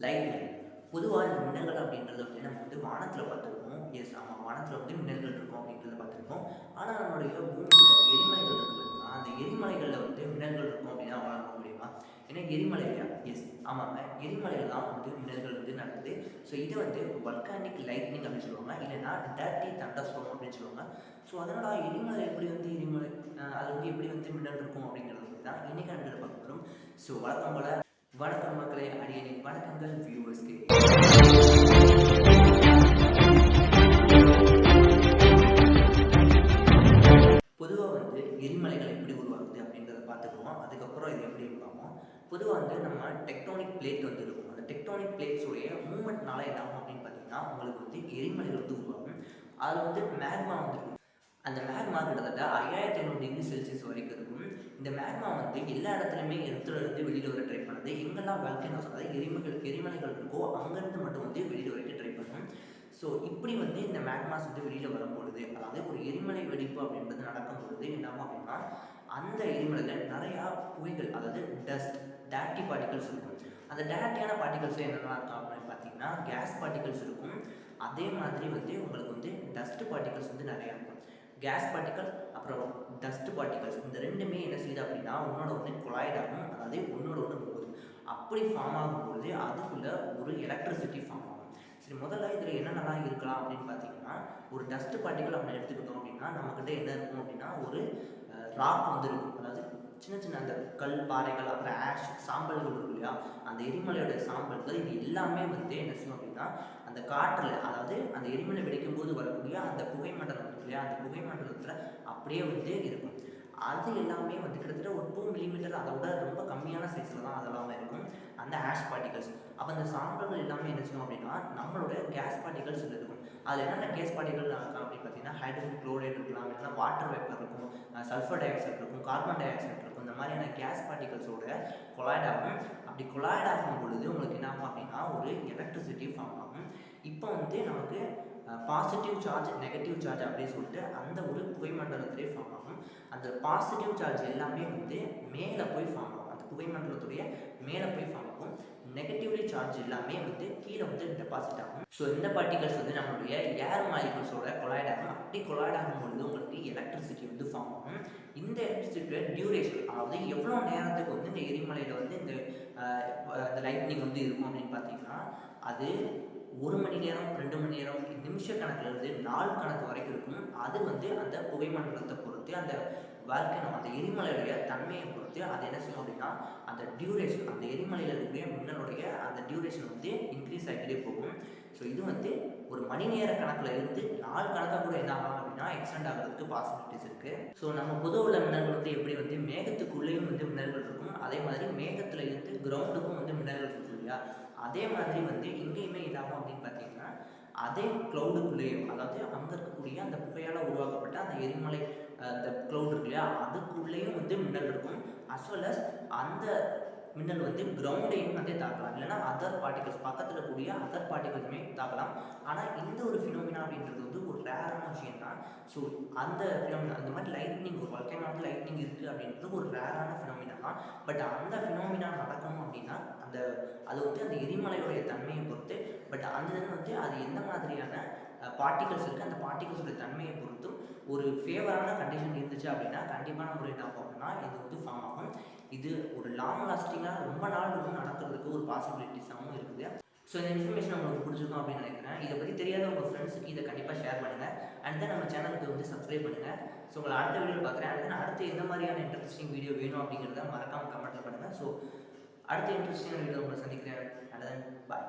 Lightning பொதுவாக இந்த மின்னல்கள் அப்படின்றது வந்து நம்ம வந்து வானத்தில் பார்த்துருக்கோம் எஸ் ஆமாம் வானத்தில் வந்து மின்னல்கள் இருக்கும் அப்படின்றத பார்த்துருக்கோம் ஆனால் நம்மளுடைய பூமியில் எரிமலைகள் இருக்குது அந்த எரிமலைகளில் வந்து மின்னல்கள் இருக்கும் அப்படின்னா அவங்களால நம்ப முடியுமா? ஏன்னா எரிமலையா எஸ் ஆமாங்க எரிமலையில் தான் வந்து மின்னல்கள் வந்து நடக்குது. ஸோ இதை வந்து வல்கானிக் லைட்னிங் அப்படின்னு சொல்லுவாங்க. இல்லைன்னா டர்ட்டி தண்டர் ஸ்டோம் அப்படின்னு சொல்லுவாங்க. ஸோ அதனால் எரிமலை எப்படி வந்து எரிமலை அது வந்து எப்படி வந்து மின்னல் இருக்கும் அப்படிங்கிறது தான் இன்றைக்கி நம்ம பார்க்க போகிறோம் ஸோ வழக்கம் போல் வணக்கம் மக்களே அடியனின் வணக்கங்கள் வியூவர்ஸ்க்கு பொதுவாக வந்து எரிமலைகள் எப்படி உருவாகுது அப்படின்றத பார்த்துக்குவோம். அதுக்கப்புறம் இது எப்படி பார்ப்போம். பொதுவாக வந்து நம்ம டெக்டானிக் பிளேட் வந்து இருக்கும். அந்த டெக்டானிக் பிளேட்ஸுடைய மூமெண்ட்னால என்ன ஆகும் அப்படின்னு பார்த்தீங்கன்னா உங்களுக்கு வந்து எரிமலைகள் வந்து உருவாகும். அதில் வந்து மேக்மா வந்து அந்த மேக்மா கிட்டத்தட்ட ஐயாயிரத்தி ஐநூறு டிகிரி செல்சியஸ் வரைக்கும் இருக்கும். இந்த மேக்மா வந்து எல்லா இடத்துலையுமே இடத்துல இருந்து வெளியில் வர ட்ரை வந்து எங்கெல்லாம் வல்கனோஸ் அதாவது எரிமலைகள் எரிமலைகள் இருக்கோ அங்கேருந்து மட்டும் வந்து வெளியில் வரைக்கும் ட்ரை பண்ணும். ஸோ இப்படி வந்து இந்த மேக்மாஸ் வந்து வெளியில் வரும்பொழுது அதாவது ஒரு எரிமலை வெடிப்பு அப்படின்றது நடக்கும் பொழுது என்ன அப்படின்னா அந்த எரிமலையில் நிறையா புகைகள் அதாவது டஸ்ட் டேட்டி பார்ட்டிகல்ஸ் இருக்கும். அந்த டேட்டியான பார்ட்டிகல்ஸ் என்னெல்லாம் இருக்கும் அப்படின்னு பார்த்தீங்கன்னா கேஸ் பார்ட்டிகல்ஸ் இருக்கும். அதே மாதிரி வந்து உங்களுக்கு வந்து டஸ்ட் பார்ட்டிகல்ஸ் வந்து நிறையா இருக்கும். கேஸ் பார்ட்டிகல் அப்புறம் டஸ்ட் பார்ட்டிகல்ஸ் இந்த ரெண்டுமே என்ன செய்யுது அப்படின்னா உன்னோட ஒன்று கொலாய்ட் அதாவது உன்னோட ஒன்று அப்படி ஃபார்ம் ஆகும்போது அதுக்குள்ளே ஒரு எலக்ட்ரிசிட்டி ஃபார்ம் ஆகும். சரி முதல்ல இதில் என்னென்னலாம் இருக்கலாம் அப்படின்னு பார்த்தீங்கன்னா ஒரு டஸ்ட் பார்ட்டிகல் நம்ம எடுத்துக்கிட்டோம் அப்படின்னா நம்மக்கிட்ட என்ன இருக்கும் அப்படின்னா ஒரு ராக் வந்து இருக்கும். அதாவது சின்ன சின்ன அந்த கல் பாறைகள் அப்புறம் ஆஷ் சாம்பல்கள் இருக்கும் இல்லையா? அந்த எரிமலையோட சாம்பல்கள் இது எல்லாமே வந்து என்ன செய்யும் அப்படின்னா அந்த காற்றில் அதாவது அந்த எரிமலை வெடிக்கும் போது வரக்கூடிய அந்த புகை மண்டலம் இருக்கு இல்லையா? அந்த புகை மண்டலத்தில் அப்படியே வந்து இருக்கும். அது எல்லாமே வந்து கிட்டத்தட்ட ஒரு டூ மில்லிமீட்டர் அதை விட ரொம்ப கம்மியான சைஸில் தான் அதெல்லாம் இருக்கும். அந்த ஆஷ் பார்ட்டிகல்ஸ் அப்போ அந்த சாம்பல்கள் எல்லாமே என்ன செய்யும் அப்படின்னா நம்மளோட கேஸ் பார்ட்டிகல்ஸ் இருக்கும். அதில் என்னென்ன கேஸ் பார்ட்டிகள் இருக்கும் அப்படின்னு பார்த்தீங்கன்னா ஹைட்ரஜன் குளோரைடு இருக்கலாம் இல்லைன்னா வாட்டர் வேப்பர் இருக்கும் சல்ஃபர் டை ஆக்சைடு இருக்கும் கார்பன் டை ஆக்சைடு இருக்கும். இந்த மாதிரியான கேஸ் பார்ட்டிகல்ஸோட கொலாய்ட் ஆகும். அப்படி கொலாய்ட் ஆகும் பொழுது உங்களுக்கு என்ன ஆகும் அப்படின்னா ஒரு எலக்ட்ரிசிட்டி ஃபார்ம் ஆகும். இப்போ வந்து நம்ம பாசிட்டிவ் சார்ஜ் நெகட்டிவ் சார்ஜ் அப்படின்னு சொல்லிட்டு அந்த ஒரு புகைமண்டலத்திலே ஃபார்ம் ஆகும். அந்த பாசிட்டிவ் சார்ஜ் எல்லாமே வந்து மேலே போய் ஃபார்ம் ஆகும். அந்த புகைமண்டலத்துடைய மேலே போய் ஃபார்ம் ஆகும். நெகட்டிவ்லி சார்ஜ் எல்லாமே வந்து கீழே வந்து டெபாசிட் ஆகும். ஸோ இந்த பார்ட்டிகல்ஸ் வந்து நம்மளுடைய ஏர் மாலிகல்ஸோட கொலாய்ட் ஆகும். அப்படி கொலாய்ட் ஆகும்பொழுது உங்களுக்கு எலக்ட்ரிசிட்டி வந்து ஃபார்ம் ஆகும். இந்த எலக்ட்ரிசிட்டியோட டியூரேஷன் அதாவது எவ்வளோ நேரத்துக்கு வந்து இந்த எரிமலையில் வந்து இந்த இந்த லைட்னிங் வந்து இருக்கும் அப்படின்னு பார்த்தீங்கன்னா அது ஒரு மணி நேரம் ரெண்டு மணி நேரம் நிமிஷ கணக்கிலிருந்து நாள் கணக்கு வரைக்கும் இருக்கும். அது வந்து அந்த புகைமண்டலத்தை பொறுத்து அந்த வாழ்க்கை அந்த எரிமலையுடைய தன்மையை பொறுத்து அது என்ன செய்யும் அப்படின்னா அந்த டியூரேஷன் அந்த எரிமலையில் இருக்கக்கூடிய மின்னலுடைய அந்த டியூரேஷன் வந்து இன்க்ரீஸ் ஆகிட்டே போகும். ஸோ இது வந்து ஒரு மணி நேர கணக்கில் இருந்து நாள் கணக்காக கூட என்ன ஆகும் அப்படின்னா எக்ஸ்டெண்ட் ஆகிறதுக்கு பாசிபிலிட்டிஸ் இருக்குது ஸோ நம்ம பொது உள்ள மின்னல்கள் வந்து எப்படி வந்து மேகத்துக்குள்ளேயும் வந்து மின்னல்கள் இருக்கும். அதே மாதிரி மேகத்தில் இருந்து கிரவுண்டுக்கும் வந்து அதே மாதிரி வந்து எங்கேயுமே இதாகும் அப்படின்னு பார்த்தீங்கன்னா அதே க்ளௌடுக்குள்ளேயே அதாவது அங்கே இருக்கக்கூடிய அந்த புகையால் உருவாக்கப்பட்ட அந்த எரிமலை அந்த க்ளௌடு இருக்கு இல்லையா? அதுக்குள்ளேயும் வந்து மின்னல் இருக்கும். அஸ் வெல் அஸ் அந்த மின்னல் வந்து கிரவுண்டையும் வந்து தாக்கலாம். இல்லைன்னா அதர் பார்ட்டிகல்ஸ் பக்கத்தில் கூடிய அதர் பார்ட்டிகல்ஸுமே தாக்கலாம். ஆனால் இந்த ஒரு ஃபினோமினா அப்படின்றது வந்து ஒரு ரேரான விஷயம் தான் ஸோ அந்த ஃபினோமினா அந்த மாதிரி லைட் ஒரு வாழ்க்கையான வந்து லைட்னிங் இருக்குது அப்படின்றது ஒரு ரேரான ஃபினோமினா தான். பட் அந்த ஃபினோமினா நடக்கணும் அப்படின்னா அந்த அது வந்து அந்த எரிமலையுடைய தன்மையை பொறுத்து பட் அந்த இது வந்து அது எந்த மாதிரியான பார்ட்டிகல்ஸ் இருக்குது அந்த பார்ட்டிகல்ஸோட தன்மையை பொறுத்தும் ஒரு ஃபேவரான கண்டிஷன் இருந்துச்சு அப்படின்னா கண்டிப்பான முறையில் என்ன ஆகும்னா இது வந்து ஃபார்ம் ஆகும். இது ஒரு லாங் லாஸ்டிங்காக ரொம்ப நாள் வந்து நடக்கிறதுக்கு ஒரு பாசிபிலிட்டிஸாகவும் இருக்குது. ஸோ இந்த இன்ஃபர்மேஷன் உங்களுக்கு பிடிச்சிருக்கும் அப்படின்னு நினைக்கிறேன். இதை பற்றி தெரியாத உங்கள் ஃப்ரெண்ட்ஸுக்கு இதை கண்டிப்பாக ஷேர் பண்ணுங்கள் அண்ட் தென் நம்ம சேனலுக்கு வந்து சப்ஸ்கிரைப் பண்ணுங்கள் ஸோ உங்களை அடுத்த வீடியோ பார்க்குறேன். அண்ட் தென் அடுத்து எந்த மாதிரியான இன்ட்ரெஸ்டிங் வீடியோ வேணும் அப்படிங்கிறத மறக்காமல் கமெண்ட்டில் பண்ணுங்கள் ஸோ அடுத்த இன்ட்ரெஸ்டிங் வீடியோ உங்களை சந்திக்கிறேன். And then bye